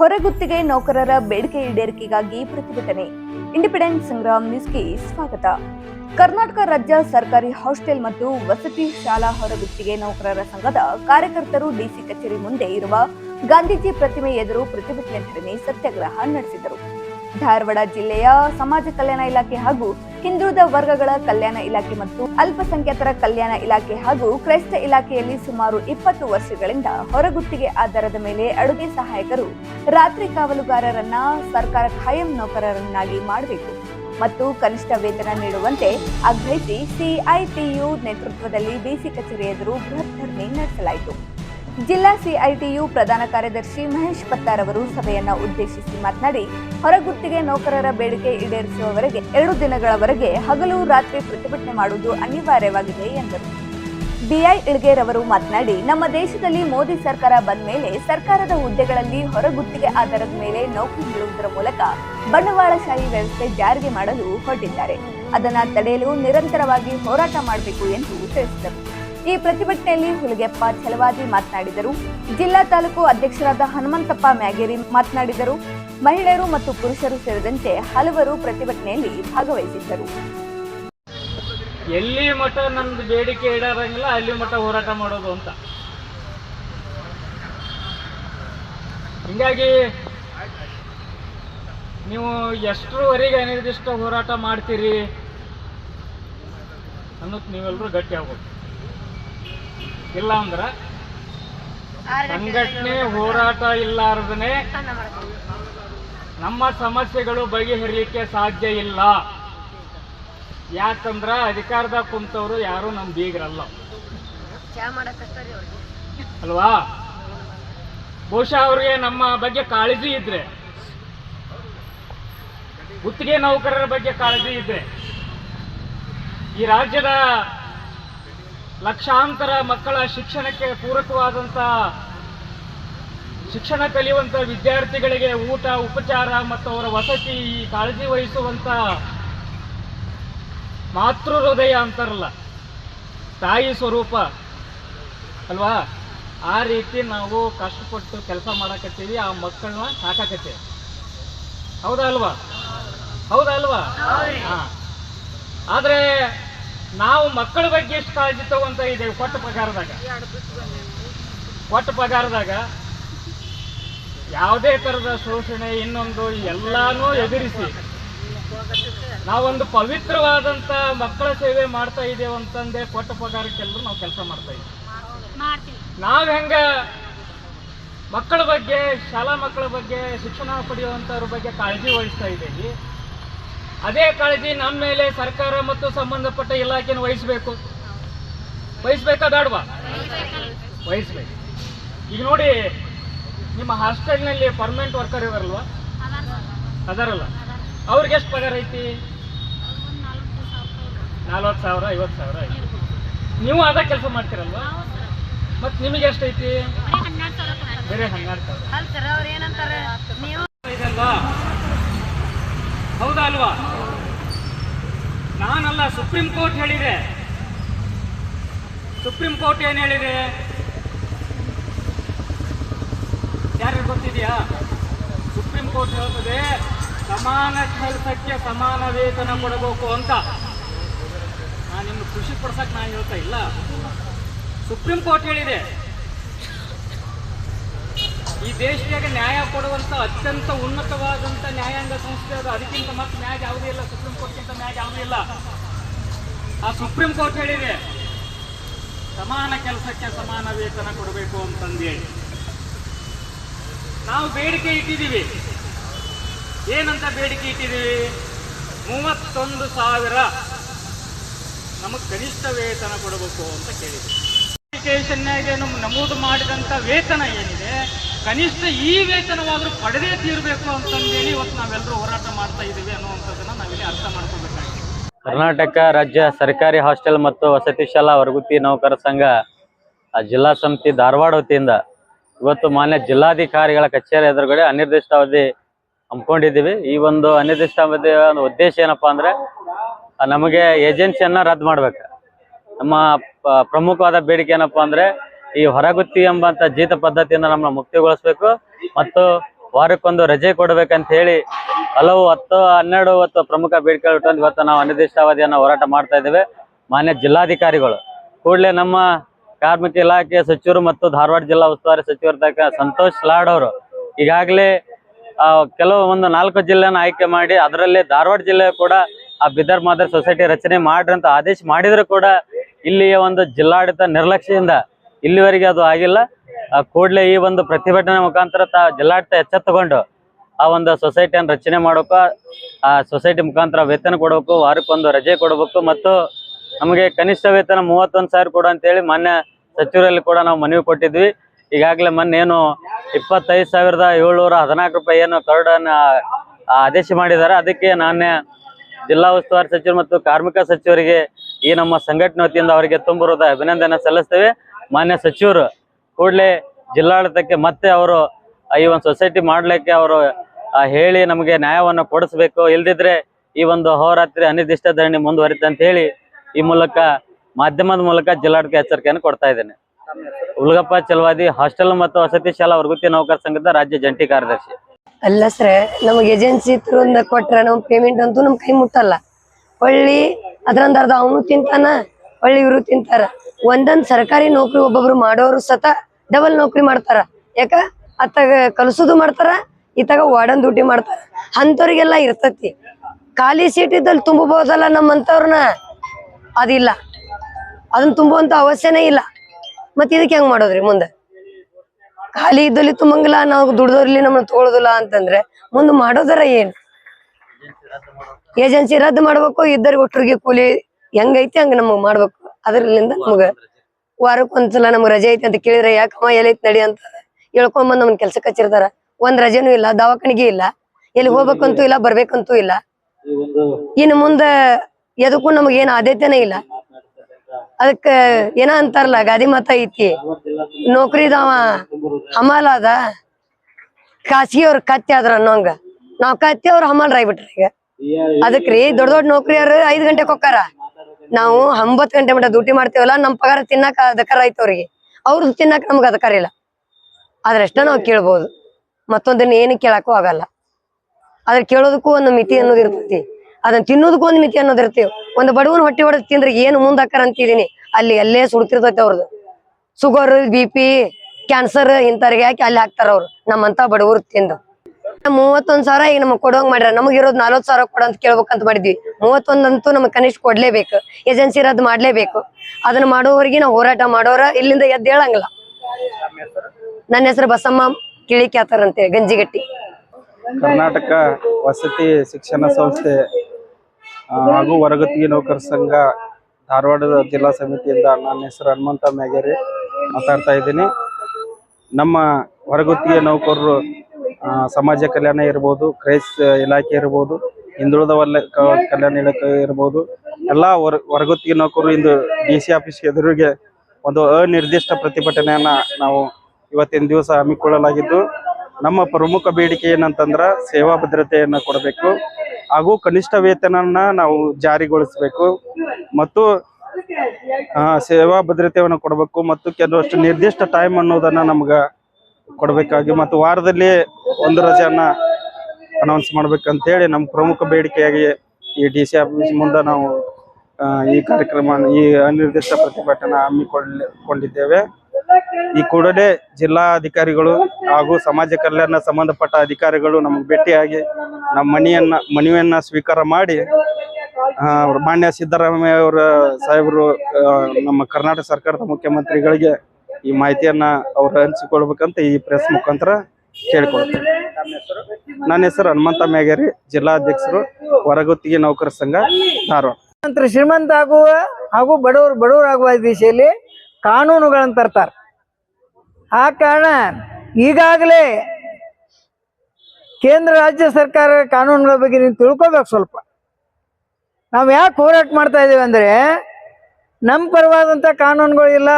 ಹೊರಗುತ್ತಿಗೆ ನೌಕರರ ಬೇಡಿಕೆ ಈಡೇರಿಕೆಗಾಗಿ ಪ್ರತಿಭಟನೆ. ಇಂಡಿಪೆಂಡೆಂಟ್ ಸಂಗ್ರಾಮ್ ನ್ಯೂಸ್ಗೆ ಸ್ವಾಗತ. ಕರ್ನಾಟಕ ರಾಜ್ಯ ಸರ್ಕಾರಿ ಹಾಸ್ಟೆಲ್ ಮತ್ತು ವಸತಿ ಶಾಲಾ ಹೊರಗುತ್ತಿಗೆ ನೌಕರರ ಸಂಘದ ಕಾರ್ಯಕರ್ತರು ಡಿಸಿ ಕಚೇರಿ ಮುಂದೆ ಇರುವ ಗಾಂಧೀಜಿ ಪ್ರತಿಮೆ ಎದುರು ಪ್ರತಿಭಟನೆ ಸತ್ಯಾಗ್ರಹ ನಡೆಸಿದರು. ಧಾರವಾಡ ಜಿಲ್ಲೆಯ ಸಮಾಜ ಕಲ್ಯಾಣ ಇಲಾಖೆ ಹಾಗೂ ಹಿಂದುಳಿದ ವರ್ಗಗಳ ಕಲ್ಯಾಣ ಇಲಾಖೆ ಮತ್ತು ಅಲ್ಪಸಂಖ್ಯಾತರ ಕಲ್ಯಾಣ ಇಲಾಖೆ ಹಾಗೂ ಕ್ರೈಸ್ತ ಇಲಾಖೆಯಲ್ಲಿ ಸುಮಾರು ಇಪ್ಪತ್ತು ವರ್ಷಗಳಿಂದ ಹೊರಗುತ್ತಿಗೆ ಆಧಾರದ ಮೇಲೆ ಅಡುಗೆ ಸಹಾಯಕರು, ರಾತ್ರಿ ಕಾವಲುಗಾರರನ್ನ ಸರ್ಕಾರ ಖಾಯಂ ನೌಕರರನ್ನಾಗಿ ಮಾಡಬೇಕು ಮತ್ತು ಕನಿಷ್ಠ ವೇತನ ನೀಡುವಂತೆ ಆಗ್ರಹಿಸಿ ಸಿಐಟಿಯು ನೇತೃತ್ವದಲ್ಲಿ ಡಿಸಿ ಕಚೇರಿ ಎದುರು ಬೃಹತ್ ಧರಣಿ ನಡೆಸಲಾಯಿತು. ಜಿಲ್ಲಾ ಸಿಐಟಿಯು ಪ್ರಧಾನ ಕಾರ್ಯದರ್ಶಿ ಮಹೇಶ್ ಪತ್ತಾರ್ ಅವರು ಸಭೆಯನ್ನು ಉದ್ದೇಶಿಸಿ ಮಾತನಾಡಿ ಹೊರಗುತ್ತಿಗೆ ನೌಕರರ ಬೇಡಿಕೆ ಈಡೇರಿಸುವವರೆಗೆ ಎರಡು ದಿನಗಳವರೆಗೆ ಹಗಲು ರಾತ್ರಿ ಪ್ರತಿಭಟನೆ ಮಾಡುವುದು ಅನಿವಾರ್ಯವಾಗಿದೆ ಎಂದರು. ಬಿಐ ಇಳ್ಗೇರ್ ಅವರು ಮಾತನಾಡಿ, ನಮ್ಮ ದೇಶದಲ್ಲಿ ಮೋದಿ ಸರ್ಕಾರ ಬಂದ ಮೇಲೆ ಸರ್ಕಾರದ ಹುದ್ದೆಗಳಲ್ಲಿ ಹೊರಗುತ್ತಿಗೆ ಆಧಾರದ ಮೇಲೆ ನೌಕರಿ ನೀಡುವುದರ ಮೂಲಕ ಬಂಡವಾಳಶಾಹಿ ವ್ಯವಸ್ಥೆ ಜಾರಿಗೆ ಮಾಡಲು ಹೊರಟಿದ್ದಾರೆ. ಅದನ್ನ ತಡೆಯಲು ನಿರಂತರವಾಗಿ ಹೋರಾಟ ಮಾಡಬೇಕು ಎಂದು ತಿಳಿಸಿದರು. ಈ ಪ್ರತಿಭಟನೆಯಲ್ಲಿ ಹುಲಿಗೆಪ್ಪ ಛಲವಾದಿ ಮಾತನಾಡಿದರು. ಜಿಲ್ಲಾ ತಾಲೂಕು ಅಧ್ಯಕ್ಷರಾದ ಹನುಮಂತಪ್ಪ ಮ್ಯಾಗೇರಿ ಮಾತನಾಡಿದರು. ಮಹಿಳೆಯರು ಮತ್ತು ಪುರುಷರು ಸೇರಿದಂತೆ ಹಲವರು ಪ್ರತಿಭಟನೆಯಲ್ಲಿ ಭಾಗವಹಿಸಿದ್ದರು. ಎಲ್ಲಿ ಮಠ ನಮ್ದು ಬೇಡಿಕೆ ಇಡಾರಂಗಿಲ್ಲ ಅಲ್ಲಿ ಮಠ ಹೋರಾಟ ಮಾಡೋದು ಅಂತ. ಹಿಂಗಾಗಿ ನೀವು ಎಷ್ಟರವರೆಗೆ ಅನಿರ್ದಿಷ್ಟ ಹೋರಾಟ ಮಾಡ್ತೀರಿ ಅನ್ನೋದು ನೀವೆಲ್ಲರೂ ಗಟ್ಟಿ ಆಗ್ಬೋದು ಇಲ್ಲ ಅಂದ್ರೆ ಸಂಘಟನೆ ಹೋರಾಟ ಇಲ್ಲಾರ್ದನೆ ನಮ್ಮ ಸಮಸ್ಯೆಗಳು ಬಗೆಹರಿಲಿಕ್ಕೆ ಸಾಧ್ಯ ಇಲ್ಲ. ಯಾಕಂದ್ರ ಅಧಿಕಾರದಾಗ ಕುಂತವ್ರು ಯಾರು ನಮ್ ಬೀಗರಲ್ಲ. ಅಲ್ವಾ? ಬಹುಶಃ ಅವ್ರಿಗೆ ನಮ್ಮ ಬಗ್ಗೆ ಕಾಳಜಿ ಇದ್ರೆ. ಗುತ್ತಿಗೆ ನೌಕರರ ಬಗ್ಗೆ ಕಾಳಜಿ ಇದ್ರೆ. ಈ ರಾಜ್ಯದ ಲಕ್ಷಾಂತರ ಮಕ್ಕಳ ಶಿಕ್ಷಣಕ್ಕೆ ಪೂರಕವಾದಂತ ಶಿಕ್ಷಣ ಕಲಿಯುವಂಥ ವಿದ್ಯಾರ್ಥಿಗಳಿಗೆ ಊಟ, ಉಪಚಾರ ಮತ್ತು ಅವರ ವಸತಿ ಕಾಳಜಿ ವಹಿಸುವಂತ ಮಾತೃ ಹೃದಯ ಅಂತಾರಲ್ಲ, ತಾಯಿ ಸ್ವರೂಪ. ಅಲ್ವಾ? ಆ ರೀತಿ ನಾವು ಕಷ್ಟಪಟ್ಟು ಕೆಲಸ ಮಾಡಕತ್ತೀವಿ, ಆ ಮಕ್ಕಳನ್ನ ಸಾಕಾಕತ್ತೀವಿ. ಹೌದಾ ಅಲ್ವಾ? ಹೌದಾ ಅಲ್ವಾ? ಆದ್ರೆ ನಾವು ಮಕ್ಕಳ ಬಗ್ಗೆ ಎಷ್ಟು ಕಾಳಜಿ ತಗೊಂತ ಇದ್ದೇವೆ ಕೊಟ್ಟ ಪಗಾರದಾಗ ಕೊಟ್ಟ ಪಗಾರದಾಗ ಯಾವುದೇ ತರದ ಶೋಷಣೆ ಇನ್ನೊಂದು ಎಲ್ಲಾನು ಎದುರಿಸಿ. ನಾವೊಂದು ಪವಿತ್ರವಾದಂತ ಮಕ್ಕಳ ಸೇವೆ ಮಾಡ್ತಾ ಇದ್ದೇವೆ ಅಂತಂದೆ ಕೊಟ್ಟ ಪಗಾರಕ್ಕೆಲ್ಲರೂ ನಾವು ಕೆಲಸ ಮಾಡ್ತಾ ಇದ್ದೀವಿ. ನಾವ್ ಹೆಂಗ ಮಕ್ಕಳ ಬಗ್ಗೆ, ಶಾಲಾ ಮಕ್ಕಳ ಬಗ್ಗೆ, ಶಿಕ್ಷಣ ಪಡೆಯುವಂತವ್ರ ಬಗ್ಗೆ ಕಾಳಜಿ ವಹಿಸ್ತಾ ಇದ್ದೀವಿ. ಅದೇ ಕಾಳಜಿ ನಮ್ಮ ಮೇಲೆ ಸರ್ಕಾರ ಮತ್ತು ಸಂಬಂಧಪಟ್ಟ ಇಲಾಖೆನ ವಹಿಸ್ಬೇಕು. ವಹಿಸ್ಬೇಕಾದಾಡ್ವಾ ವಹಿಸ್ಬೇಕು. ಈಗ ನೋಡಿ ನಿಮ್ಮ ಹಾಸ್ಟೆಲ್ನಲ್ಲಿ ಪರ್ಮನೆಂಟ್ ವರ್ಕರ್ ಇದಾರಲ್ವಾ? ಅದಾರಲ್ಲ. ಅವ್ರಿಗೆ ಎಷ್ಟು ಪಗಾರ ಐತಿ? ನಲ್ವತ್ತು ಸಾವಿರ ಐವತ್ತು ಸಾವಿರ ಐತಿ ನೀವು ಅದ ಕೆಲಸ ಮಾಡ್ತೀರಲ್ವಾ? ಮತ್ತೆ ನಿಮಗೆ ಎಷ್ಟೈತಿ ಬೇರೆ ಹನ್ನೆರಡು ಸಾವಿರ ಹೌದಾ ಅಲ್ವಾ? ನಾನಲ್ಲ ಸುಪ್ರೀಂ ಕೋರ್ಟ್ ಹೇಳಿದೆ. ಸುಪ್ರೀಂ ಕೋರ್ಟ್ ಏನು ಹೇಳಿದೆ? ಯಾರಿಗೆ ಗೊತ್ತಿದೆಯಾ? ಸುಪ್ರೀಂ ಕೋರ್ಟ್ ಹೇಳ್ತದೆ, ಸಮಾನ ಕೆಲಸಕ್ಕೆ ಸಮಾನ ವೇತನ ಕೊಡಬೇಕು ಅಂತ. ನಾನು ನಿಮ್ಗೆ ಖುಷಿ ಪಡ್ಸಕ್ ನಾನು ಹೇಳ್ತಾ ಇಲ್ಲ. ಸುಪ್ರೀಂ ಕೋರ್ಟ್ ಹೇಳಿದೆ. ಈ ದೇಶದಾಗ ನ್ಯಾಯ ಕೊಡುವಂತ ಅತ್ಯಂತ ಉನ್ನತವಾದಂತ ನ್ಯಾಯಾಂಗ ಸಂಸ್ಥೆ ಅದು. ಅದಕ್ಕಿಂತ ಮತ್ತೆ ನ್ಯಾಯ ಯಾವುದೂ ಇಲ್ಲ. ಸುಪ್ರೀಂ ಕೋರ್ಟ್ಗಿಂತ ನ್ಯಾಯ ಯಾವುದೂ ಇಲ್ಲ. ಆ ಸುಪ್ರೀಂ ಕೋರ್ಟ್ ಹೇಳಿದೆ, ಸಮಾನ ಕೆಲಸಕ್ಕೆ ಸಮಾನ ವೇತನ ಕೊಡಬೇಕು ಅಂತಂದೇಳಿ. ನಾವು ಬೇಡಿಕೆ ಇಟ್ಟಿದ್ದೀವಿ. ಏನಂತ ಬೇಡಿಕೆ ಇಟ್ಟಿದ್ದೀವಿ? ಮೂವತ್ತೊಂದು ಸಾವಿರ ನಮಗೆ ಕನಿಷ್ಠ ವೇತನ ಕೊಡಬೇಕು ಅಂತ ಕೇಳಿದ್ವಿ ಅಪ್ಲಿಕೇಶನ್ನಾಗೆ ನಮೂದು ಮಾಡಿದಂಥ ವೇತನ ಏನಿದೆ, ಕನಿಷ್ಠ ಈ ವೇತನವಾದರೂ ಪಡೆದೇ ತೀರಬೇಕು ಅಂತಂದೇಳಿ ಇವತ್ತು ನಾವೆಲ್ಲರೂ ಹೋರಾಟ ಮಾಡ್ತಾ ಇದ್ದೀವಿ ಅನ್ನುವಂಥದ್ದನ್ನು ನಾವಿಲ್ಲಿ ಅರ್ಥ ಮಾಡ್ಕೋಬೇಕಾಗಿದೆ ಕರ್ನಾಟಕ ರಾಜ್ಯ ಸರ್ಕಾರಿ ಹಾಸ್ಟೆಲ್ ಮತ್ತು ವಸತಿ ಶಾಲಾ ವರ್ಗುತಿ ನೌಕರ ಸಂಘ, ಆ ಜಿಲ್ಲಾ ಸಮಿತಿ ಧಾರವಾಡ ವತಿಯಿಂದ ಇವತ್ತು ಮಾನ್ಯ ಜಿಲ್ಲಾಧಿಕಾರಿಗಳ ಕಚೇರಿ ಎದುರುಗಡೆ ಅನಿರ್ದಿಷ್ಟಾವಧಿ ಹಮ್ಮಿಕೊಂಡಿದ್ದೀವಿ. ಈ ಒಂದು ಅನಿರ್ದಿಷ್ಟಾವಧಿಯ ಒಂದು ಉದ್ದೇಶ ಏನಪ್ಪಾ ಅಂದ್ರೆ, ನಮಗೆ ಏಜೆನ್ಸಿಯನ್ನ ರದ್ದು ಮಾಡ್ಬೇಕು. ನಮ್ಮ ಪ್ರಮುಖವಾದ ಬೇಡಿಕೆ ಏನಪ್ಪಾ ಅಂದ್ರೆ, ಈ ಹೊರಗುತ್ತಿ ಎಂಬಂತ ಜೀತ ಪದ್ಧತಿಯಿಂದ ನಮ್ಮ ಮುಕ್ತಿಗೊಳಿಸ್ಬೇಕು ಮತ್ತು ವಾರಕ್ಕೊಂದು ರಜೆ ಕೊಡ್ಬೇಕಂತ ಹೇಳಿ ಹಲವು ಹತ್ತು, ಹನ್ನೆರಡು ಹತ್ತು ಪ್ರಮುಖ ಬೇಡಿಕೆಗಳು ಇಟ್ಕೊಂಡು ಇವತ್ತು ನಾವು ಅನಿರ್ದಿಷ್ಟಾವಧಿಯನ್ನ ಹೋರಾಟ ಮಾಡ್ತಾ ಇದ್ದೇವೆ. ಮಾನ್ಯ ಜಿಲ್ಲಾಧಿಕಾರಿಗಳು, ಕೂಡಲೇ ನಮ್ಮ ಕಾರ್ಮಿಕ ಇಲಾಖೆ ಸಚಿವರು ಮತ್ತು ಧಾರವಾಡ ಜಿಲ್ಲಾ ಉಸ್ತುವಾರಿ ಸಚಿವರಾದ ಸಂತೋಷ್ ಲಾಡ್ ಅವರು. ಈಗಾಗಲೇ ಕೆಲವು ಒಂದು ನಾಲ್ಕು ಜಿಲ್ಲೆನ ಆಯ್ಕೆ ಮಾಡಿ ಅದರಲ್ಲಿ ಧಾರವಾಡ ಜಿಲ್ಲೆ ಕೂಡ ಆ ಬಿದರ್ ಮಾದರ್ ಸೊಸೈಟಿ ರಚನೆ ಮಾಡ್ರಿ ಅಂತ ಆದೇಶ ಮಾಡಿದ್ರು ಕೂಡ ಇಲ್ಲಿಯ ಒಂದು ಜಿಲ್ಲಾಡಳಿತ ನಿರ್ಲಕ್ಷ್ಯದಿಂದ ಇಲ್ಲಿವರೆಗೆ ಅದು ಆಗಿಲ್ಲ. ಕೂಡ್ಲೇ ಈ ಒಂದು ಪ್ರತಿಭಟನೆ ಮುಖಾಂತರ ತಾ ಜಿಲ್ಲಾಡಳಿತ ಎಚ್ಚೆತ್ತುಕೊಂಡು ಆ ಒಂದು ಸೊಸೈಟಿಯನ್ನು ರಚನೆ ಮಾಡೋಕು, ಆ ಸೊಸೈಟಿ ಮುಖಾಂತರ ವೇತನ ಕೊಡಬೇಕು, ವಾರಕ್ಕೊಂದು ರಜೆ ಕೊಡಬೇಕು ಮತ್ತು ನಮಗೆ ಕನಿಷ್ಠ ವೇತನ ಮೂವತ್ತೊಂದು ಸಾವಿರ ಕೊಡು ಅಂತೇಳಿ ಮಾನ್ಯ ಸಚಿವರಲ್ಲಿ ಕೂಡ ನಾವು ಮನವಿ ಕೊಟ್ಟಿದ್ವಿ. ಈಗಾಗಲೇ ಮೊನ್ನೆ ಏನು ಇಪ್ಪತ್ತೈದು ಸಾವಿರದ ಏಳ್ನೂರ ಹದಿನಾಲ್ಕು ರೂಪಾಯಿ ಏನು ಕರಡನ್ನ ಆದೇಶ ಮಾಡಿದ್ದಾರೆ. ಅದಕ್ಕೆ ನಾನೇ ಜಿಲ್ಲಾ ಉಸ್ತುವಾರಿ ಸಚಿವರು ಮತ್ತು ಕಾರ್ಮಿಕ ಸಚಿವರಿಗೆ ಈ ನಮ್ಮ ಸಂಘಟನೆ ವತಿಯಿಂದ ಅವರಿಗೆ ತುಂಬಿರುವುದ ಅಭಿನಂದನೆ ಸಲ್ಲಿಸ್ತೇವೆ. ಮಾನ್ಯ ಸಚಿವರು ಕೂಡಲೇ ಜಿಲ್ಲಾಡಳಿತಕ್ಕೆ ಮತ್ತೆ ಅವರು ಈ ಒಂದು ಸೊಸೈಟಿ ಮಾಡಲಿಕ್ಕೆ ಅವರು ಹೇಳಿ ನಮಗೆ ನ್ಯಾಯವನ್ನು ಕೊಡಿಸ್ಬೇಕು. ಇಲ್ದಿದ್ರೆ ಈ ಒಂದು ಹೋರಾತ್ರಿ ಅನಿರ್ದಿಷ್ಟ ಧರಣಿ ಮುಂದುವರಿತೆ ಅಂತ ಹೇಳಿ ಈ ಮೂಲಕ ಮಾಧ್ಯಮದ ಮೂಲಕ ಜಿಲ್ಲಾಡಳಿತ ಎಚ್ಚರಿಕೆಯನ್ನು ಕೊಡ್ತಾ ಇದ್ದೇನೆ. ಉಲ್ಗಪ್ಪ ಚಲವಾದಿ ಹಾಸ್ಟೆಲ್ ಮತ್ತು ವಸತಿ ಶಾಲಾ ವರ್ಗುತಿ ನೌಕರ ಸಂಘದ ರಾಜ್ಯ ಜಂಟಿ ಕಾರ್ಯದರ್ಶಿ. ಅಲ್ಲ ಸರ್, ನಮಗೆ ಏಜೆನ್ಸಿ ಥ್ರೂಂದ ಕೊಟ್ರೆ ನಮ್ ಪೇಮೆಂಟ್ ಅಂತೂ ನಮ್ ಕೈ ಮುಟ್ಟಲ್ಲ. ಹೊಳ್ಳಿ ಅದ್ರಂದ ಅರ್ಧ ಅವನು ತಿಂತಾನ ಹೊಳ್ಳಿ ಇವರು ತಿಂತಾರ. ಒಂದೊಂದ್ ಸರ್ಕಾರಿ ನೌಕರಿ ಒಬ್ಬೊಬ್ರು ಮಾಡೋರು ಸತ ಡಬಲ್ ನೌಕರಿ ಮಾಡ್ತಾರ. ಯಾಕ? ಅತ್ತಾಗ ಕಲಸೋದು ಮಾಡ್ತಾರ, ಇತ್ತಾಗ ವಾರ್ಡನ್ ಡ್ಯೂಟಿ ಮಾಡ್ತಾರ. ಅಂತವ್ರಿಗೆಲ್ಲ ಇರ್ತತಿ. ಖಾಲಿ ಸೀಟ್ ಇದ್ದಲ್ಲಿ ತುಂಬಬಹುದಲ್ಲ ನಮ್ಮಂತವ್ರನ್ನ ಅದಿಲ್ಲ. ಅದನ್ನ ತುಂಬುವಂತ ಅವಶ್ಯನೇ ಇಲ್ಲ. ಮತ್ತೆ ಇದಕ್ಕೆ ಹೆಂಗ್ ಮಾಡೋದ್ರಿ ಮುಂದೆ? ಖಾಲಿ ಇದ್ದಲ್ಲಿ ತುಂಬಂಗಿಲ್ಲ, ನಾವು ದುಡ್ದವ್ರಲ್ಲಿ ನಮ್ಮನ್ನ ತಗೊಳುದಿಲ್ಲ ಅಂತಂದ್ರೆ ಮುಂದೆ ಮಾಡೋದರ ಏನ್? ಏಜೆನ್ಸಿ ರದ್ದು ಮಾಡ್ಬೇಕು ಇದ್ದರಿಗೆ ಒಟ್ಟರಿಗೆ ಕೂಲಿ ಹೆಂಗೈತಿ ಹಂಗ ನಮಗ್ ಮಾಡ್ಬೇಕು. ಅದ್ರಲ್ಲಿಂದ ನಮಗ ವಾರಕ್ಕೆ ಒಂದ್ಸಲ ನಮ್ಗೆ ರಜೆ ಐತಿ ಅಂತ ಕೇಳಿದ್ರೆ ಯಾಕಮ್ಮ ಎಲ್ಲೈತಿ ನಡಿ ಅಂತ ಹೇಳ್ಕೊಂಬಂದ್ ನಮ್ಮನ್ ಕೆಲ್ಸಕ್ಕೆ ಹಚ್ಚಿರ್ತಾರ. ಒಂದ್ ರಜೆನೂ ಇಲ್ಲ, ದವಾಖಾನಿಗೆ ಇಲ್ಲ ಎಲ್ಲಿ ಹೋಗ್ಬೇಕಂತೂ ಇಲ್ಲ, ಬರ್ಬೇಕಂತೂ ಇಲ್ಲ. ಇನ್ನು ಮುಂದೆ ಎದಕ್ಕೂ ನಮಗ್ ಏನ್ ಆದ್ಯತೆನೇ ಇಲ್ಲ. ಅದಕ್ಕ ಏನ ಅಂತಾರಲ್ಲ, ಗಾದಿ ಮಾತ ಐತಿ. ನೌಕರಿದವ ಹಮಾಲ ಅದ ಖಾಸಗಿ ಅವ್ರ ಕತ್ತಿ ಆದ್ರ ಅನ್ನೋಂಗ. ನಾವ್ ಕತ್ತಿ ಅವ್ರ ಹಮಾಲ್ರ ಆಗ್ಬಿಟ್ರಿ ಈಗ. ಅದಕ್ರಿ ದೊಡ್ಡ ದೊಡ್ಡ ನೌಕರಿಯರು ಐದ್ ಗಂಟೆಗೆ ಹೋಗ್ತಾರ ನಾವು ಒಂಬತ್ ಗಂಟೆ ಮಟ್ಟ ಡ್ಯೂಟಿ ಮಾಡ್ತೇವಲ್ಲ, ನಮ್ ಪಗಾರ ತಿನ್ನಕ ಅದಕಾರ ಐತಿ ಅವ್ರಿಗೆ. ಅವ್ರದ್ದು ತಿನ್ನಕ್ ನಮ್ಗ ಅದಕ್ಕಾರ ಇಲ್ಲ. ಅದ್ರಷ್ಟ ನಾವ್ ಕೇಳ್ಬೋದು. ಮತ್ತೊಂದನ್ನ ಏನು ಕೇಳಕ್ಕೂ ಆಗಲ್ಲ. ಅದ್ರ ಕೇಳೋದಕ್ಕೂ ಒಂದು ಮಿತಿ ಅನ್ನೋದು ಇರ್ತೈತಿ. ಅದನ್ನ ತಿನ್ನೋದಕ್ಕೂ ಒಂದು ಮಿತಿ ಅನ್ನೋದು ಇರ್ತೀವಿ. ಒಂದು ಬಡವನ ಹೊಟ್ಟೆ ಹೊಡೆದ್ ತಿಂದ್ರೆ ಏನು ಮುಂದಾಕಾರ ಅಂತಿದೀನಿ. ಅಲ್ಲಿ ಅಲ್ಲೇ ಸುಡ್ತಿರ್ತೈತೆ ಅವ್ರದ್ದು ಶುಗರ್ ಬಿ ಪಿ ಕ್ಯಾನ್ಸರ್ ಇಂಥವ್ರಿಗೆ ಯಾಕೆ ಅಲ್ಲಿ ಹಾಕ್ತಾರ ಅವ್ರು? ನಮ್ಮಂತ ಬಡವರು ತಿಂದು. ಮೂವತ್ತೊಂದ್ ಸಾವಿರ ಈಗ ನಮಗ್ ಕೊಡೋಂಗ್ ಮಾಡ್ಯಾರ. ನಮಗ್ ಇರೋದ್ ನಲ್ವತ್ ಸಾವಿರ ಕೊಡ ಅಂತ ಕೇಳ್ಬೇಕಂತ ಮಾಡಿದ್ವಿ. ಮೂವತ್ತೊಂದಂತೂ ನಮಗ್ ಕನಿಷ್ಠ ಕೊಡ್ಲೇಬೇಕು. ಏಜೆನ್ಸಿ ರದ್ದು ಮಾಡ್ಲೇಬೇಕು. ಅದನ್ನ ಮಾಡೋವರೆಗೆ ನಾವು ಹೋರಾಟ ಮಾಡೋರ ಇಲ್ಲಿಂದ ಎದ್ದು ಹೇಳಂಗಿಲ್ಲ. ನನ್ನ ಹೆಸರು ಬಸಮ್ಮ ಕಿಳಿಕ್ಯಾತರ ಅಂತೇಳಿ, ಗಂಜಿಗಟ್ಟಿ. ಕರ್ನಾಟಕ ವಸತಿ ಶಿಕ್ಷಣ ಸಂಸ್ಥೆ ಹಾಗೂ ಹೊರಗುತ್ತಿಗೆ ನೌಕರ ಸಂಘ ಧಾರವಾಡದ ಜಿಲ್ಲಾ ಸಮಿತಿಯಿಂದ ನನ್ನ ಹೆಸರು ಹನುಮಂತ ಮ್ಯಾಗೇರಿ ಮಾತಾಡ್ತಾ ಇದ್ದೀನಿ. ನಮ್ಮ ಹೊರಗುತ್ತಿಗೆ ನೌಕರರು ಸಮಾಜ ಕಲ್ಯಾಣ ಇರ್ಬೋದು, ಕ್ರೈಸ್ ಇಲಾಖೆ ಇರ್ಬೋದು, ಹಿಂದುಳಿದ ವಲ್ಲ ಕಲ್ಯಾಣ ಇಲಾಖೆ ಇರ್ಬೋದು, ಎಲ್ಲ ಹೊರ, ಹೊರಗುತ್ತಿಗೆ ನೌಕರರು ಇಂದು ಡಿ ಸಿ ಆಫೀಸ್ ಎದುರಿಗೆ ಒಂದು ಅನಿರ್ದಿಷ್ಟ ಪ್ರತಿಭಟನೆಯನ್ನು ನಾವು ಇವತ್ತಿನ ದಿವಸ ಹಮ್ಮಿಕೊಳ್ಳಲಾಗಿದ್ದು, ನಮ್ಮ ಪ್ರಮುಖ ಬೇಡಿಕೆ ಏನಂತಂದ್ರೆ ಸೇವಾ ಭದ್ರತೆಯನ್ನು ಕೊಡಬೇಕು. ಹಾಗೂ ಕನಿಷ್ಠ ವೇತನನ್ನ ನಾವು ಜಾರಿಗೊಳಿಸಬೇಕು ಮತ್ತು ಸೇವಾ ಭದ್ರತೆಯನ್ನು ಕೊಡಬೇಕು ಮತ್ತು ಕೆಲವಷ್ಟು ನಿರ್ದಿಷ್ಟ ಟೈಮ್ ಅನ್ನೋದನ್ನ ನಮ್ಗ ಕೊಡಬೇಕಾಗಿ ಮತ್ತು ವಾರದಲ್ಲಿ ಒಂದು ರಜೆಯನ್ನ ಅನೌನ್ಸ್ ಮಾಡ್ಬೇಕಂತೇಳಿ ನಮ್ಮ ಪ್ರಮುಖ ಬೇಡಿಕೆಯಾಗಿ ಈ ಡಿ ಸಿ ಆಫೀಸ್ ಮುಂದೆ ನಾವು ಈ ಕಾರ್ಯಕ್ರಮ, ಈ ಅನಿರ್ದಿಷ್ಟ ಪ್ರತಿಭಟನೆ ಹಮ್ಮಿಕೊಳ್ಳಿಕೊಂಡಿದ್ದೇವೆ ಈ ಕೂಡಲೇ ಜಿಲ್ಲಾಧಿಕಾರಿಗಳು ಹಾಗೂ ಸಮಾಜ ಕಲ್ಯಾಣ ಸಂಬಂಧಪಟ್ಟ ಅಧಿಕಾರಿಗಳು ನಮಗೆ ಭೇಟಿಯಾಗಿ ನಮ್ಮ ಮನೆಯನ್ನ ಮನವಿಯನ್ನ ಸ್ವೀಕಾರ ಮಾಡಿ ಮಾನ್ಯ ಸಿದ್ದರಾಮಯ್ಯ ಅವರ ಸಾಹೇಬರು ನಮ್ಮ ಕರ್ನಾಟಕ ಸರ್ಕಾರದ ಮುಖ್ಯಮಂತ್ರಿಗಳಿಗೆ ಈ ಮಾಹಿತಿಯನ್ನ ಅವ್ರು ಹಂಚಿಕೊಳ್ಬೇಕಂತ ಈ ಪ್ರೆಸ್ ಮುಖಾಂತರ ಕೇಳಿಕೊಳ್ತೇನೆ ನನ್ನ ಹೆಸರು ಹನುಮಂತ ಮೇಗೇರಿ ಜಿಲ್ಲಾಧ್ಯಕ್ಷರು, ಹೊರಗುತ್ತಿಗೆ ನೌಕರ ಸಂಘ ಧಾರವಾಡ. ಶ್ರೀಮಂತ ಆಗುವ ಹಾಗೂ ಬಡವರು ಬಡವರಾಗುವ ದಿಶೆಯಲ್ಲಿ ಕಾನೂನುಗಳನ್ನು ತರ್ತಾರೆ. ಆ ಕಾರಣ ಈಗಾಗಲೇ ಕೇಂದ್ರ ರಾಜ್ಯ ಸರ್ಕಾರ ಕಾನೂನುಗಳ ಬಗ್ಗೆ ನೀವು ತಿಳ್ಕೊಬೇಕು ಸ್ವಲ್ಪ. ನಾವು ಯಾಕೆ ಹೋರಾಟ ಮಾಡ್ತಾ ಇದ್ದೀವಿ ಅಂದರೆ ನಮ್ಮ ಪರವಾದಂಥ ಕಾನೂನುಗಳು ಇಲ್ಲ.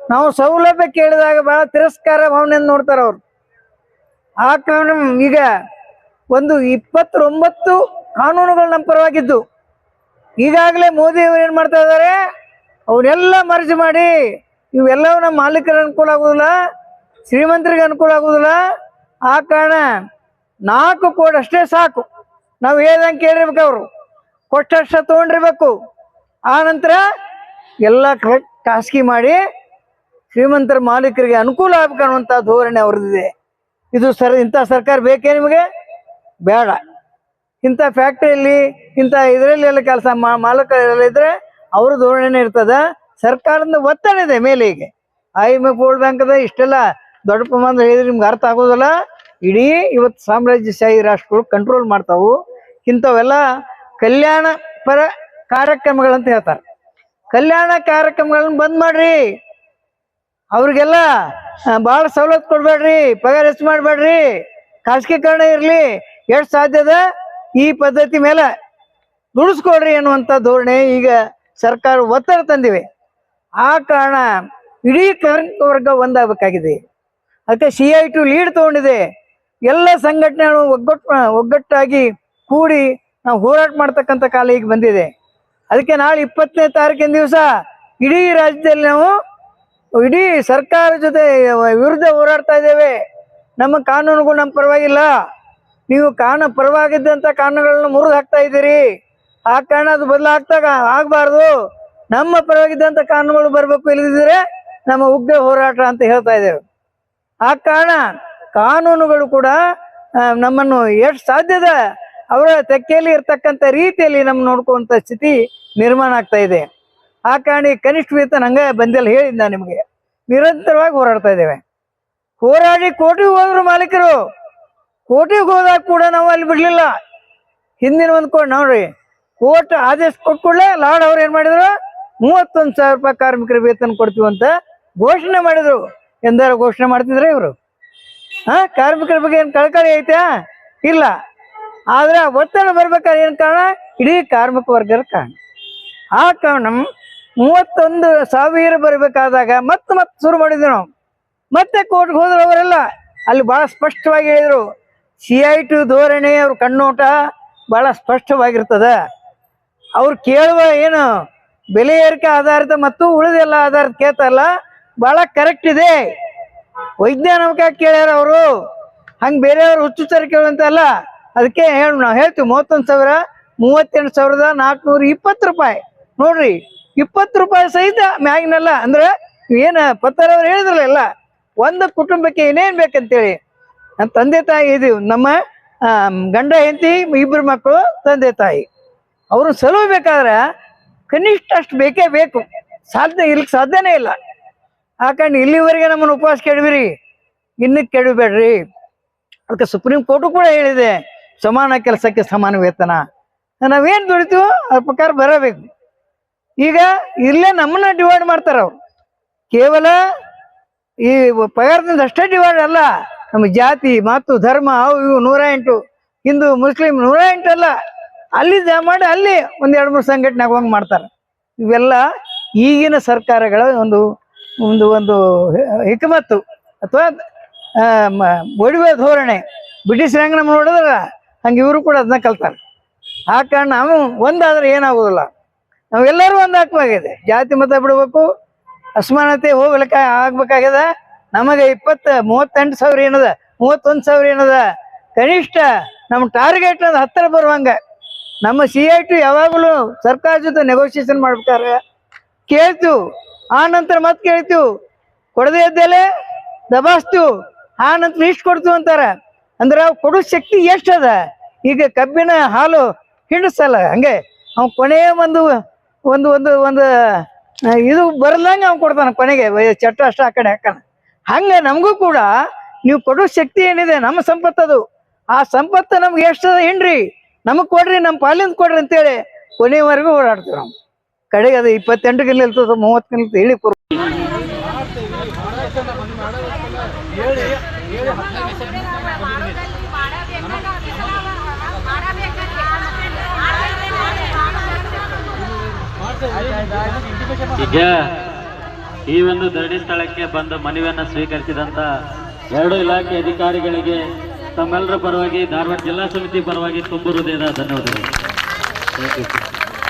ನಾವು ಸೌಲಭ್ಯ ಕೇಳಿದಾಗ ಭಾಳ ತಿರಸ್ಕಾರ ಭಾವನೆಯಿಂದ ನೋಡ್ತಾರೆ ಅವರು. ಆ ಕಾರಣ ಈಗ ಒಂದು ಇಪ್ಪತ್ತೊಂಬತ್ತು ಕಾನೂನುಗಳು ನಮ್ಮ ಪರವಾಗಿದ್ದು. ಈಗಾಗಲೇ ಮೋದಿಯವರು ಏನ್ ಮಾಡ್ತಾ ಇದ್ದಾರೆ? ಅವನ್ನೆಲ್ಲ ಮರ್ಜ್ ಮಾಡಿ ಇವೆಲ್ಲವೂ ನಮ್ಮ ಮಾಲೀಕರ ಅನುಕೂಲ ಆಗುದಿಲ್ಲ, ಶ್ರೀಮಂತರಿಗೆ ಅನುಕೂಲ ಆಗುದಿಲ್ಲ. ಆ ಕಾರಣ ನಾಲ್ಕು ಕೋಟಿ ಅಷ್ಟೇ ಸಾಕು. ನಾವು ಹೇಳ್ದಂಗೆ ಕೇಳಿರ್ಬೇಕು ಅವರು. ಕೊಟ್ಟಷ್ಟ ತಗೊಂಡಿರ್ಬೇಕು. ಆ ನಂತರ ಎಲ್ಲ ಕರೆಕ್ಟ್ ಖಾಸಗಿ ಮಾಡಿ ಶ್ರೀಮಂತರ ಮಾಲೀಕರಿಗೆ ಅನುಕೂಲ ಆಗ್ಬೇಕು ಅನ್ನುವಂಥ ಧೋರಣೆ ಅವ್ರದ್ದಿದೆ. ಇದು ಸರ್, ಇಂಥ ಸರ್ಕಾರ ಬೇಕೇ ನಿಮಗೆ? ಬೇಡ. ಇಂಥ ಫ್ಯಾಕ್ಟ್ರಿಯಲ್ಲಿ ಇಂಥ ಇದರಲ್ಲಿ ಎಲ್ಲ ಕೆಲಸ ಮಾಲೀಕರೆಲ್ಲ ಇದ್ರೆ ಅವ್ರ ಧೋರಣೆನೇ ಇರ್ತದ. ಸರ್ಕಾರದಿಂದ ಒತ್ತಡ ಇದೆ ಮೇಲೆ ಈಗ I M F World Bank ಅದ ಇಷ್ಟೆಲ್ಲ ದೊಡ್ಡ ಪ್ರಮಾಣದ ಹೇಳಿದ್ರೆ ನಿಮ್ಗೆ ಅರ್ಥ ಆಗೋದಿಲ್ಲ. ಇಡೀ ಇವತ್ತು ಸಾಮ್ರಾಜ್ಯಶಾಹಿ ರಾಷ್ಟ್ರಗಳು ಕಂಟ್ರೋಲ್ ಮಾಡ್ತಾವು. ಇಂಥವೆಲ್ಲ ಕಲ್ಯಾಣ ಪರ ಕಾರ್ಯಕ್ರಮಗಳಂತ ಹೇಳ್ತಾರೆ. ಕಲ್ಯಾಣ ಕಾರ್ಯಕ್ರಮಗಳನ್ನ ಬಂದ್ ಮಾಡ್ರಿ. ಅವ್ರಿಗೆಲ್ಲ ಭಾಳ ಸವಲತ್ತು ಕೊಡ್ಬೇಡ್ರಿ. ಪಗಾರ ಹೆಚ್ಚು ಮಾಡಬೇಡ್ರಿ. ಖಾಸಗೀಕರಣ ಇರಲಿ. ಎಷ್ಟು ಸಾಧ್ಯದ ಈ ಪದ್ಧತಿ ಮೇಲೆ ದುಡಿಸ್ಕೊಡ್ರಿ ಅನ್ನುವಂಥ ಧೋರಣೆ ಈಗ ಸರ್ಕಾರ ಒತ್ತಡ ತಂದಿವೆ. ಆ ಕಾರಣ ಇಡೀ ಕಾರ್ಮಿಕ ವರ್ಗ ಒಂದಾಗಬೇಕಾಗಿದೆ. ಅದಕ್ಕೆ ಸಿ ಐ ಟು ಲೀಡ್ ತಗೊಂಡಿದೆ. ಎಲ್ಲ ಸಂಘಟನೆಗಳು ಒಗ್ಗಟ್ಟು ಒಗ್ಗಟ್ಟಾಗಿ ಕೂಡಿ ನಾವು ಹೋರಾಟ ಮಾಡ್ತಕ್ಕಂಥ ಕಾಲ ಈಗ ಬಂದಿದೆ. ಅದಕ್ಕೆ ನಾಳೆ ಇಪ್ಪತ್ತನೇ ತಾರೀಕಿನ ದಿವಸ ಇಡೀ ರಾಜ್ಯದಲ್ಲಿ ನಾವು ಇಡೀ ಸರ್ಕಾರ ಜೊತೆ ವಿರುದ್ಧ ಹೋರಾಡ್ತಾ ಇದ್ದೇವೆ. ನಮ್ಮ ಕಾನೂನುಗಳು ನಮ್ಮ ಪರವಾಗಿಲ್ಲ. ನೀವು ಕಾನೂನು ಪರವಾಗಿದ್ದಂಥ ಕಾನೂನುಗಳನ್ನ ಮುರಿದು ಹಾಕ್ತಾ ಇದ್ದೀರಿ. ಆ ಕಾರಣ ಅದು ಬದಲಾಗ್ತಾಗ ಆಗಬಾರ್ದು. ನಮ್ಮ ಪರವಾಗಿದ್ದಂತ ಕಾನೂನುಗಳು ಬರಬೇಕು ಇಲ್ಲದಿದ್ದರೆ ನಮ್ಮ ಉಗ್ರ ಹೋರಾಟ ಅಂತ ಹೇಳ್ತಾ ಇದ್ದೇವೆ. ಆ ಕಾರಣ ಕಾನೂನುಗಳು ಕೂಡ ನಮ್ಮನ್ನು ಎಷ್ಟು ಸಾಧ್ಯದ ಅವರ ತೆಕ್ಕೆಯಲ್ಲಿ ಇರ್ತಕ್ಕಂಥ ರೀತಿಯಲ್ಲಿ ನಮ್ಮ ನೋಡ್ಕೊಂತ ಸ್ಥಿತಿ ನಿರ್ಮಾಣ ಆಗ್ತಾ ಇದೆ. ಆ ಕಾರಣ ಕನಿಷ್ಠ ವೇತನ ಹಂಗ ಬಂದಿಲ್ಲ ಹೇಳಿದ್ದ ನಿಮಗೆ. ನಿರಂತರವಾಗಿ ಹೋರಾಡ್ತಾ ಇದ್ದೇವೆ. ಹೋರಾಡಿ ಕೋಟಿಗೆ ಹೋದ್ರು ಮಾಲೀಕರು. ಕೋಟಿಗೆ ಹೋದಾಗ ಕೂಡ ನಾವು ಅಲ್ಲಿ ಬಿಡ್ಲಿಲ್ಲ. ಹಿಂದಿನ ಒಂದು ಕೋಟ್ ನೋಡ್ರಿ, ಕೋರ್ಟ್ ಆದೇಶ ಕೊಟ್ಕೊಳ್ಳೆ ಲಾರ್ಡ್ ಅವ್ರು ಏನ್ ಮಾಡಿದ್ರು? ಮೂವತ್ತೊಂದು ಸಾವಿರ ರೂಪಾಯಿ ಕಾರ್ಮಿಕರ ವೇತನ ಕೊಡ್ತೀವಿ ಅಂತ ಘೋಷಣೆ ಮಾಡಿದ್ರು. ಎಂದರ ಘೋಷಣೆ ಮಾಡ್ತಿದ್ರೆ ಇವರು? ಹಾ, ಕಾರ್ಮಿಕರ ಬಗ್ಗೆ ಏನು ಕಳಕಳಿ ಐತೆ ಇಲ್ಲ. ಆದ್ರೆ ಒತ್ತಡ ಬರ್ಬೇಕಾದ್ರೆ ಏನು ಕಾರಣ? ಇಡೀ ಕಾರ್ಮಿಕ ವರ್ಗದ ಕಾರಣ. ಆ ಕಾರಣ ಮೂವತ್ತೊಂದು ಸಾವಿರ ಬರಬೇಕಾದಾಗ ಮತ್ತೆ ಮತ್ತೆ ಶುರು ಮಾಡಿದ್ವಿ ನಾವು. ಮತ್ತೆ ಕೋರ್ಟ್ಗೆ ಹೋದ್ರು ಅವರೆಲ್ಲ. ಅಲ್ಲಿ ಬಹಳ ಸ್ಪಷ್ಟವಾಗಿ ಹೇಳಿದ್ರು. ಸಿ ಐ ಟು ಧೋರಣೆ ಅವ್ರ ಕಣ್ಣೋಟ ಬಹಳ ಸ್ಪಷ್ಟವಾಗಿರ್ತದ. ಅವ್ರು ಕೇಳುವ ಏನು ಬೆಲೆ ಏರಿಕೆ ಆಧಾರಿತ ಮತ್ತು ಉಳಿದೆಲ್ಲ ಆಧಾರಿತ ಕೇಳ್ತಾರಲ್ಲ, ಬಹಳ ಕರೆಕ್ಟ್ ಇದೆ. ವೈಜ್ಞಾನಿಕ ಕೇಳ್ಯಾರ ಅವರು, ಹಂಗೆ ಬೇರೆಯವ್ರು ಹುಚ್ಚುಚ್ಚರ ಕೇಳುವಂತಲ್ಲ ಅದಕ್ಕೆ ಹೇಳಿ, ನಾವು ಹೇಳ್ತೀವಿ, ಮೂವತ್ತೊಂದು ಸಾವಿರ, ಮೂವತ್ತೆಂಟು ಸಾವಿರದ ನಾಲ್ಕುನೂರ ಇಪ್ಪತ್ತು ರೂಪಾಯಿ. ನೋಡ್ರಿ, ಇಪ್ಪತ್ತು ರೂಪಾಯಿ ಸಹಿತ ಮ್ಯಾಗಿನಲ್ಲ, ಅಂದ್ರೆ ಏನು ಪತ್ತರವ್ರು ಹೇಳಿದ್ರಲ್ಲ ಎಲ್ಲ, ಒಂದು ಕುಟುಂಬಕ್ಕೆ ಏನೇನು ಬೇಕಂತೇಳಿ. ನಮ್ಮ ತಂದೆ ತಾಯಿ ಇದೀವಿ, ನಮ್ಮ ಗಂಡ ಹೆಂಡತಿ ಇಬ್ಬರು ಮಕ್ಕಳು ತಂದೆ ತಾಯಿ. ಅವರು ಸಲುಬೇಕಾದ್ರೆ ಕನಿಷ್ಠ ಅಷ್ಟು ಬೇಕೇ ಬೇಕು. ಸಾಧ್ಯ ಇಲ್ಲಿ ಸಾಧ್ಯನೇ ಇಲ್ಲ. ಹಾಕಂಡು ಇಲ್ಲಿವರೆಗೆ ನಮ್ಮನ್ನು ಉಪವಾಸ ಕೆಡವಿರಿ ಇನ್ನು ಕೆಡಬೇಡ್ರಿ ಅದಕ್ಕೆ ಸುಪ್ರೀಂ ಕೋರ್ಟು ಕೂಡ ಹೇಳಿದೆ, ಸಮಾನ ಕೆಲಸಕ್ಕೆ ಸಮಾನ ವೇತನ. ನಾವೇನು ದುಡಿತೀವೋ ಅದ್ರ ಪ್ರಕಾರ ಬರಬೇಕು. ಈಗ ಇಲ್ಲೇ ನಮ್ಮನ್ನ ಡಿವೈಡ್ ಮಾಡ್ತಾರೆ ಅವ್ರು. ಕೇವಲ ಈ ಪಗಾರದಿಂದ ಅಷ್ಟೇ ಡಿವೈಡ್ ಅಲ್ಲ, ನಮ್ಮ ಜಾತಿ ಮತ್ತು ಧರ್ಮ, ಅವು, ಇವು ನೂರ ಎಂಟು. ಹಿಂದೂ, ಮುಸ್ಲಿಂ ನೂರ ಎಂಟು ಅಲ್ಲ. ಅಲ್ಲಿ ಮಾಡಿ ಅಲ್ಲಿ ಒಂದ್ ಎರಡು ಮೂರು ಸಂಘಟನೆ ಆಗುವಂಗೆ ಮಾಡ್ತಾರೆ. ಇವೆಲ್ಲ ಈಗಿನ ಸರ್ಕಾರಗಳ ಒಂದು ಒಂದು ಒಂದು ಹಿಕ್ಮತ್ತು ಅಥವಾ ಒಡವೆ ಧೋರಣೆ. ಬ್ರಿಟಿಷ್ ರಂಗನ ನಮ್ಮ ನೋಡಿದ್ರೆ ಹಂಗೆ ಇವರು ಕೂಡ ಅದನ್ನ ಕಲ್ತಾರೆ. ಆ ಕಾರಣ ನಾವು ಒಂದಾದ್ರೆ ಏನಾಗೋದಿಲ್ಲ. ನಾವೆಲ್ಲರೂ ಒಂದು ಹಾಕ್ಬೇಕಾಗಿದೆ ಜಾತಿ ಮತ ಬಿಡಬೇಕು, ಅಸಮಾನತೆ ಹೋಗ್ಲಿಕ್ಕ ಆಗ್ಬೇಕಾಗ್ಯದ. ನಮಗೆ ಇಪ್ಪತ್ತು, ಮೂವತ್ತೆಂಟು ಸಾವಿರ ಏನದ, ಮೂವತ್ತೊಂದು ಸಾವಿರ ಏನದ, ಕನಿಷ್ಠ ನಮ್ಮ ಟಾರ್ಗೆಟ್ ಅದು ಹತ್ತಿರ ಬರುವಂಗ ನಮ್ಮ ಸಿ ಐ ಟಿ ಯಾವಾಗಲೂ ಸರ್ಕಾರ ಜೊತೆ ನೆಗೋಸಿಯೇಷನ್ ಮಾಡ್ಬೇಕಾರೆ ಕೇಳ್ತು. ಆ ನಂತರ ಮತ್ತೆ ಕೇಳ್ತು. ಕೊಡದೇ ಇದ್ದಲೆ ದಬಾಸ್ತು. ಆ ನಂತರ ಇಷ್ಟು ಕೊಡ್ತು ಅಂತಾರೆ. ಅಂದ್ರೆ ಅವು ಕೊಡೋ ಶಕ್ತಿ ಎಷ್ಟದ? ಈಗ ಕಬ್ಬಿನ ಹಾಲು ಹಿಂಡಿಸಲ್ಲ, ಹಂಗೆ. ಅವ್ನು ಕೊನೆಯ ಒಂದು ಒಂದು ಒಂದು ಒಂದು ಇದು ಬರ್ಲಂಗೆ ಅವ್ನು ಕೊಡ್ತಾನೆ ಕೊನೆಗೆ ಚಟ್ಟ ಅಷ್ಟ ಆ ಕಡೆ ಹಾಕಾನ ಹಂಗೆ ನಮಗೂ ಕೂಡ ನೀವು ಕೊಡೋ ಶಕ್ತಿ ಏನಿದೆ? ನಮ್ಮ ಸಂಪತ್ತದು. ಆ ಸಂಪತ್ತು ನಮ್ಗೆ ಎಷ್ಟದ? ಹಿಂಡ್ರಿ. ನಮಗೆ ಕೊಡ್ರಿ ನಮ್ಮ ಪಾಲಿಂದ ಕೊಡ್ರಿ ಅಂತೇಳಿ ಕೊನೆವರೆಗೂ ಓಡಾಡ್ತೀವಿ ನಾವು. ಕಡೆಗೆ ಅದು ಇಪ್ಪತ್ತೆಂಟು ಕಿಲ್ ಇರ್ತದೆ ಮೂವತ್ತು ಕಿಲ್ ಹೇಳಿ ಈಗ ಈ ಒಂದು ಧರಣಿ ಸ್ಥಳಕ್ಕೆ ಬಂದು ಮನವಿಯನ್ನು ಸ್ವೀಕರಿಸಿದಂತ ಎರಡು ಇಲಾಖೆ ಅಧಿಕಾರಿಗಳಿಗೆ ತಮ್ಮೆಲ್ಲರ ಪರವಾಗಿ ಧಾರವಾಡ ಜಿಲ್ಲಾ ಸಮಿತಿ ಪರವಾಗಿ ತುಂಬು ಹೃದಯದ ಧನ್ಯವಾದಗಳು.